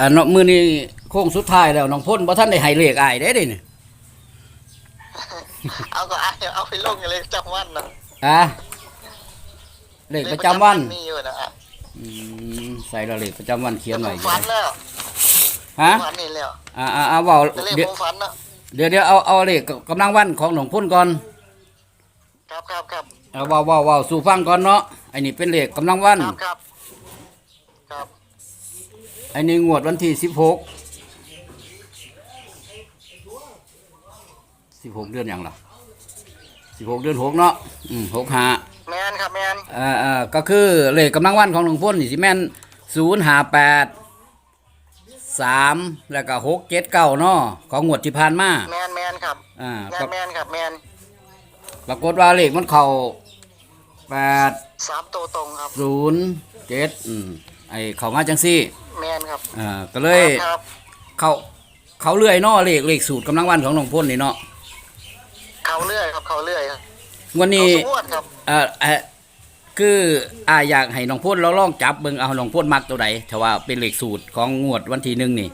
อันเนาะมื้อนี้โค้งสุดท้ายแล้วน้องพ่นบ่ทันได้ให้เลขอ้ายเด้เด้นี่เอาก็เอาเอาไปลงกันเลยจำวันนะอะเลขประจำวันมีอยู่นะอะอืมใส่ละเลขประจำวันเขียนแต่ไว้ผมอยู่ฝันแล้วฮะฝันนี่แล้วอ่าอ่าอ่าเว้าแต่เลขเดี๋ยวผมฝันนะเดี๋ยวเดี๋ยวเอาเอาเลขกำลังวันของน้องพ่นก่อนครับครับครับเอาเว้าเว้าเว้าสู่ฟังก่อนเนาะไอ้นี่เป็นเลขกำลังวันครับครับครับ ไอ้นี่งวดวันที่สิบหกสิบหกเดือนอย่างล่ะสิบหกเดือนหกเนาะอืมหกห้าแมนครับแมนอ่าอ่าก็คือเลขกำลังวันของหลวงพ่นนี่สิแม่นศูนย์ห้าแปดสามแล้วก็หกเจ็ดเก้าเนาะของงวดที่ผ่านมาแมนแมนครับอ่าแมก็นแมนครับแมนปรากฏว่าเลขมันเข้าแปดสามตัวตรงครับศูนย์เจ็ดอืม ไอเข้ามาจังซี่แมนครับอ่าก็เลยครับเขาเขาเลื่อยเนาะเลขเลขสูตรกำลังวันของหลวงพ่นนี่เนาะเขาเลื่อยครับเขาเลื่อยครับวันเขานี้สวดครับเอ่อเอ่อคืออ่าอยากให้น้องพ่นเราลองจับเบิ่งเอาน้องพ่นมักตัวใดแต่ว่าเป็นเลขสูตรของงวดวันที่หนึ่งนี่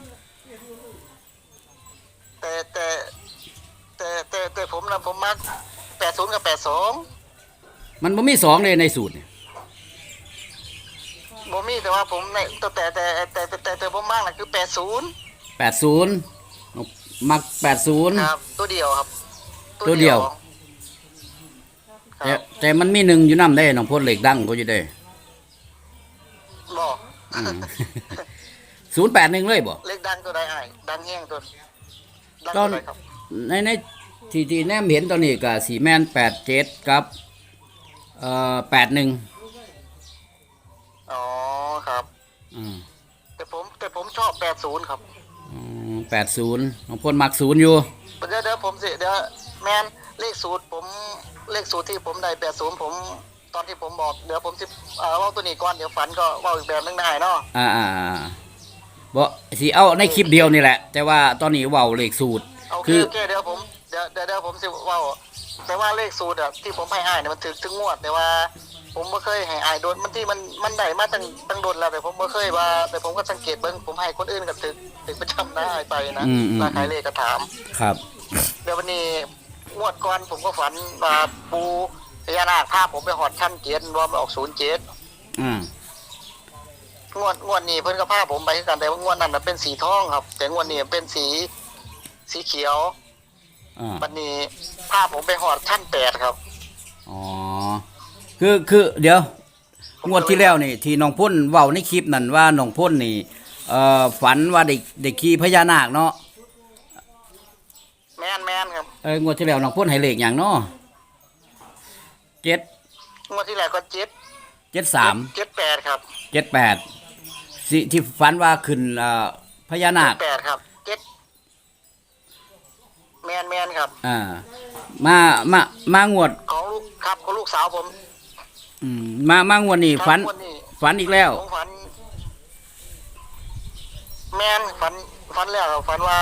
แต่แต่แต่แต่แต่ผมนะผมมักแปดศูนย์กับแปดสองมันบ่มีสองเลยในสูตรนี่บ่มี แต่ว่าผมในแต่แต่แต่แต่แต่แต่ผมมากนะคือแปดศูนย์แปดศูนย์มักแปดศูนย์ครับ ตัวเดียวครับ ตัวเดียวแต่แต่มันมีหนึ่งอยู่น้ำได้น้องพ่นเหล็กดังก็จะได้บอกศูนย์แปดหนึ่งเลยบ่เล็กดังตัวใดไอ้ดังแห้งตัวตอนในในทีทีแนมเห็นตอนนี้ก็สีแมนแปดเจ็ดกับเอ่อแปดหนึ่งอ๋อ ครับ อืมแต่ผมแต่ผมชอบแปดศูนย์ครับแปดศูนย์น้องพ่นมักศูนย์อยู่เดี๋ยวเดี๋ยวผมสิเดี๋ยวแมนเลขสูตรผมเลขสูตรที่ผมได้แปดศูนย์ผมตอนที่ผมบอกเดี๋ยวผมสิเอ่อเว่าตัวนี้ก่อนเดี๋ยวฝันก็เว่าอีกแบบนึงได้เนาะอ่าอ่าอ่าบ่สิเอาในคลิปเดียวนี่แหละ แต่ว่าตอนนี้เว้าเลขสูตร โอเคคือ โอเคเดี๋ยวผมเดี๋ยวเดี๋ยวเดี๋ยวผมสิเว่าแต่ว่าเลขสูตรอะที่ผมให้อ้ายเนี่ยมันถึงถึงงวดแต่ว่า ผมไม่เคยให้อ้ายโดนมันที่มันมันได้มาตั้งตั้งโดนแล้วแต่ผมไม่เคยว่า แต่ผมก็สังเกตเบิ้งผมให้คนอื่นก็ถึงถึงประจำได้ไปนะอืมอืมราคายเลขก็ถาม ครับ เดี๋ยววันนี้งวดก่อนผมก็ฝันว่าปูพญานาคพาผมไปหอดชั้นเจ็ดรวมออกศูนย์เจ็ดอ่างวดงวดนี้เพิ่นก็พาผมไปคือกันแต่ว่างวดนั้นน่ะเป็นสีทองครับ แต่งวดนี้เป็นสีสีเขียวอ่าวันนี้พาผมไปหอดชั้นแปดครับ อ๋อ คือคือเดี๋ยว งวดที่แล้วนี่ ที่น้องพ่นเว้าในคลิปนั่นว่าน้องพ่นนี่เอ่อฝันว่าได้ได้ขี่พญานาคเนาะแมนแมนครับเอ้ยงวดที่แล้วน้องพ่นให้เลขหยังเนาะเจ็ดงวดที่แล้วก็เจ็ดเจ็ดสามเจ็ดแปดครับเจ็ดแปดสิที่ฝันว่าขึ้นเอ่อพญานาคแปดครับเจ็ดแมนแมนครับอ่ามามามางวดของลูกครับของลูกสาวผม อืมมามางวดนี่ครับฝันงวดนี้ฝันอีกแล้ว ผมฝัน แมนฝันฝันแล้วครับฝันว่า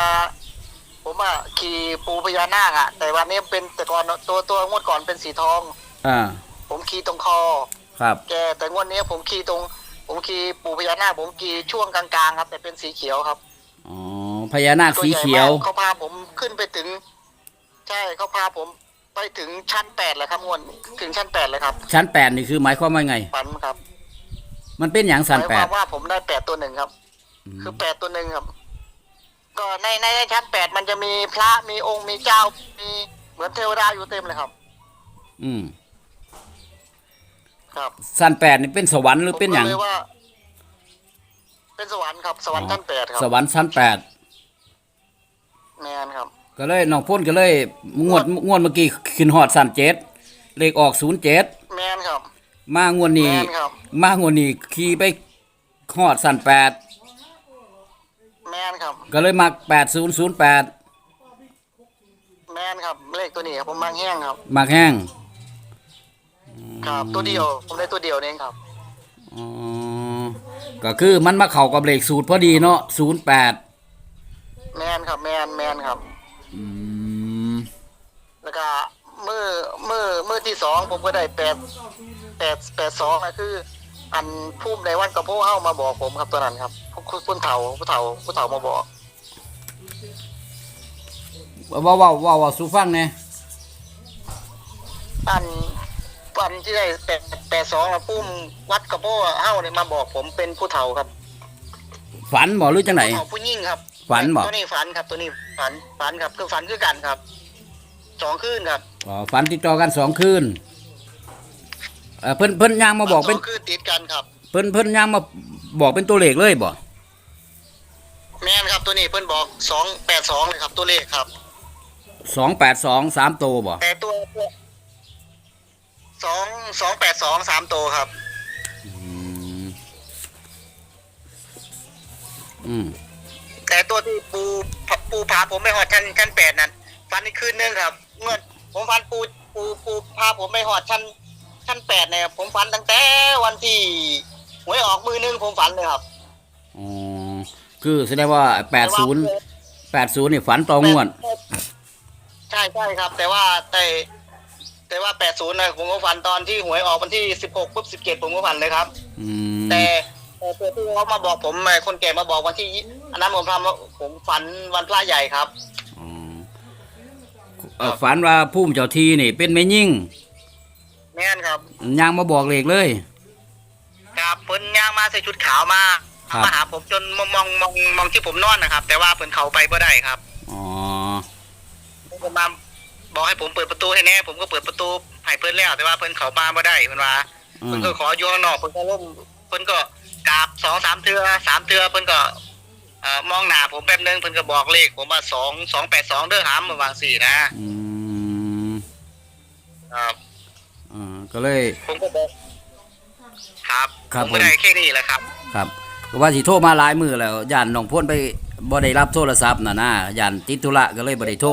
ผมอะขี่ปูพญานาคอะ แต่วันนี้เป็นแต่ก่อนตัวตัวงวดก่อนเป็นสีทอง อ่า ผมขี่ตรงคอ ครับ แกแต่งวดนี้ผมขี่ตรง ผมขี่ปูพญานาคผมขี่ช่วงกลางๆครับ แต่เป็นสีเขียวครับอ๋อ พญานาคตัวสีใหญ่เขียวมากเขาพาผมขึ้นไปถึง ใช่เขาพาผม ไปถึงชั้นแปดเลยครับงวดถึงชั้นแปดเลยครับชั้นแปดนี่คือหมายความว่าไง ฝันครับมันเป็นอย่างหสันมายแปคดวามว่าผมได้แปดตัวหนึ่งครับ คือแปดตัวหนึ่งครับ ก็ในในในชั้นแปดมันจะมีพระมีองค์มีเจ้ามีเหมือนเทวดาอยู่เต็มเลยครับ อืมครับสันแปดนี่เป็นสวรรค์หรือเป็นอย่างผมก็ลยว่า เป็นสวรรค์ครับ สวรรค์ชั้นแปดครับสวรรค์ชั้นแปดแมนครับ ก็เลยน้องพ่นก็เลยงวดงวดเมื่อกี้ขึ้นหอดสันเจ็ดเลขออกศูนย์เจ็ดแมนครับ มางวดนี้แม่นครับ มางวดนี้ขี่ไปหอดสันแปดแมนครับ ก็เลยมักแปดศูนย์ศูนย์แปดแมนครับ เลขตัวนี้ครับผมมังแห้งครับ มักแห้งครับ ตัวเดียว ผมได้ตัวเดียวเองครับ อ๋อก็คือมันมาเข้ากับเลขสูตรพอดีเนาะศูนย์แปดแมนครับ แมนแมนครับ อืมแล้วก็มือมือมือที่สองผมก็ได้แปดแปดแปดสองนะคือ อันพุ่มในวันกับพวกเฮามาบอกผมครับตัวนั้นครับผู้ผู้เฒ่าผู้เฒ่าผู้เฒ่ามาบอกเว้าเว้าเว้าเว้าสู่ฟังแหน่อันอันที่ได้แปดแปดสองอะพุ่มวัดกับพวกเฮาเนี่ยมาบอกผมเป็นผู้เฒ่าครับ ฝันบ่หรือจังไดผู้เฒ่าผู้ยิ่งครับ ฝันบ่ตัวนี้ฝันครับตัวนี้ฝันฝันครับคือฝันคือกันครับสองคืนครับอ๋อฝันติดต่อกันสองคืนเอ่อเพิ่นเพิ่นย่างมาบอกเป็นสงคืนติดกันครับ เพิ่นเพิ่นย่างมาบอกเป็นตัวเลขเลยบ่แม่นครับตัวนี้เพิ่นบอกสองแปดสองเลยครับตัวเลขครับสองแปดสองสามตัวบ่แต่ตัวสองสองแปดสองสามตัวครับ อืมอืมแต่ตัว ที่ปูปูพาผมไปหอดชั้นชั้นแปดนั้นฟันอีกคืนนึงครับ เมื่อผมฟันปูปูปูพาผมไปหอดชั้นชั้นแปดเนี่ยผมฝันตั้งแต่วันที่หวยออกมือนึงผมฝันเลยครับอ๋อคือแสดงว่าแปดศูนย์แปดศูนย์นี่ฝันต่องวดใช่ใช่ครับ แต่ว่าแต่แต่ว่าแปดศูนย์นะผมก็ฝันตอนที่หวยออกวันที่สิบหกปุ๊บสิบเจ็ดผมก็ฝันเลยครับอืมแต่แต่ตัวที่เขามาบอกผมไอ้คนแก่มาบอกวันที่ยี่ อันนั้นผมทำผมฝันวันพระใหญ่ครับอ๋อเอ่อฝันว่าผู้เจ้าทีนี่ เป็นแม่ยิ่งแม่นครับย่างมาบอกเลขเลย ครับเพิ่นย่างมาใส่ชุดขาวมาครับ มาหาผมจนมองมองมองมองที่ผมนอนนะครับ แต่ว่าเพิ่นเขาไปบ่ได้ครับอ๋อเพิ่นก็มาบอกให้ผมเปิดประตูให้แน่ผมก็เปิดประตูให้เพิ่นแล้ว แต่ว่าเพิ่นเขามาบ่ได้เพิ่นว่าอืเพิ่มนก็ขออยู่ข้างนอกเพิ่นก็ล่มเพิ่นก็กราบสองสามเทือสามเทือเพิ่นก็ เอ่อมองหน้าผมแป๊บนึงเพิ่นก็บอกเลข ผมว่าสองสองแปดสองเด้อหามมาวางสี่นะอืมครับอ่าก็เลย ผมก็บอกครับครับผม ก็ได้แค่นี้แหละครับ ครับก็ว่าสิโทรมาหลายมือแล้วย่านน้องพ่นไปบ่ได้รับโทรศัพท์น่ะนะย่านติดธุระก็เลยบ่ได้โทร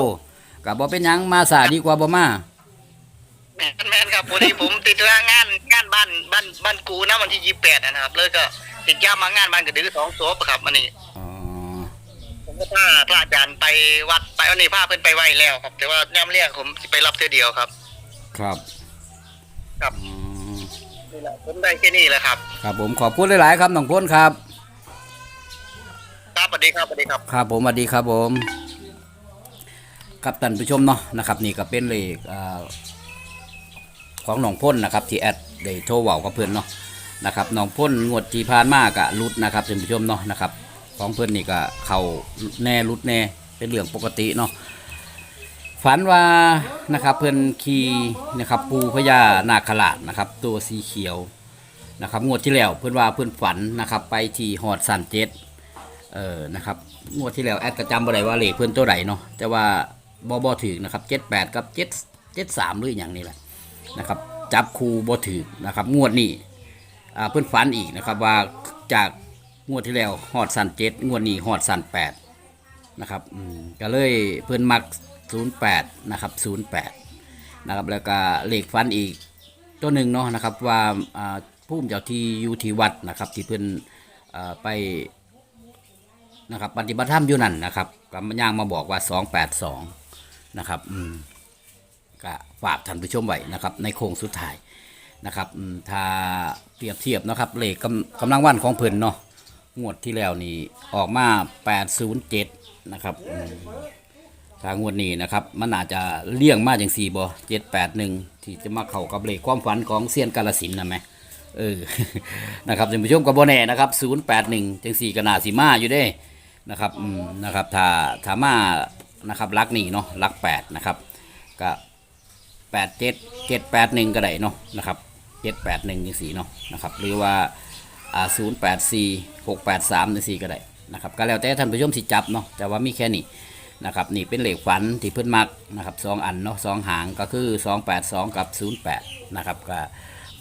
ก็บ่เป็นหยังมาสายดีกว่าบ่มา แม่นแม่นครับพอดีผมติดธุระงานงานบ้านบ้านบ้านกูนะวันที่ยี่แปดนะครับเลยก็ติดยามมางานบ้านกระดือสองศพครับมันนี่ อ๋อผมก็พาพระอาจารย์ไปวัดไปวันนี้พาเพิ่นไปไหวแล้วครับ แต่ว่าย่ำเรียกผมสิไปรับเทือเดียวครับ ครับครับ อืมนี่แหละผมได้แค่นี้แหละครับ ครับผมขอบคุณหลาย ๆ ครับน้องพ่นครับ ครับสวัสดีครับสวัสดีครับ ครับผมสวัสดีครับผมครับท่านผู้ชมเนาะนะครับนี่ก็เป็นเลขอ่าของหนองพ่นนะครับที่แอดได้โทรเว้ากับเพื่อนเนาะนะครับหนองพ่นงวดที่ผ่านมาก็รุดนะครับท่านผู้ชมเนาะนะครับ ของเพื่อนนี่ก็เข้าแน่รุดแน่เป็นเรื่องปกติเนาะฝันว่านะครับเพื่อนขี่นะครับปูพญานาคราชนะครับ ตัวสีเขียวนะครับงวดที่แล้วเพื่อนว่าเพื่อนฝันนะครับ ไปที่หอดสันเจ็ดเออนะครับงวดที่แล้วแอดก็จำบ่ได้ว่าเลขเพื่อนตัวไหนเนาะแต่ว่าบอบอถือนะครับเจ็ดแปดกับเจ็ดเจ็ดสามหรืออย่างนี้แหละนะครับจับคูบอถือนะครับงวดนี้อ่าเพื่อนฝันอีกนะครับว่าจาก งวดที่แล้วหอดสันเจ็ดงวดนี้หอดสันแปดนะครับอืมก็เลยเพื่อนมักศูนย์แปดนะครับศูนย์แปดนะครับแล้วก็เลขฝันอีกตัวหนึ่งเนาะนะครับว่าอ่าผู้เจ้าที่อยู่ที่วัดนะครับที่เพื่อนอ่าไปนะครับปฏิบัติธรรมอยู่นั่นนะครับก็ย่างมาบอกว่า282นะครับอืมก็ฝากท่านผู้ชมไว้นะครับในโค้งสุดท้ายนะครับอืมถ้าเปรียบเทียบนะครับเลขกำกำลังวันของเพิ่นเนาะ งวดที่แล้วนี่ออกมา 807 นะครับอืมถ้างงวดนี้นะครับ มันอาจจะเลี่ยงมาอย่างสี่บ่781ที่จะมาเข้ากับเลขความฝันของเซียนกาลสินนะไหมเออนะครับท่านผู้ชมกับโบแน่นะครับ081จังสี่กนาสีมาอยู่เด้นะครับอืมนะครับถ้าถ้ามานะครับลักนี่เนาะลักแปดนะครับก็แปดเจ็ดเจ็ดแปดหนึ่งก็ได้เนาะนะครับเจ็ดแปดหนึ่งจังสี่เนาะนะครับหรือว่า ศูนย์แปดสี่หกแปดสามจังสี่ก็ได้นะครับก็แล้วแต่ท่านผู้ชมสิจับเนาะแต่ว่ามีแค่นี้นะครับนี่เป็นเหล็กฝันที่เพิ่นมักนะครับสองอันเนาะสองหางก็คือสองแปดสองกับศูนย์แปดนะครับก็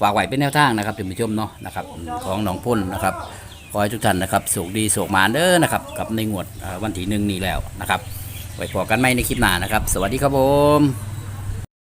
ฝากไว้เป็นแนวทางนะครับท่านผู้ชมเนาะนะครับของหนองพ่นนะครับขอให้ทุกท่านนะครับสุขดีสุขมานเด้อนะครับกับในงวดวันที่หนึ่งนี้แล้วนะครับไว้พอกันไหมในคลิปหน้านะครับ สวัสดีครับผม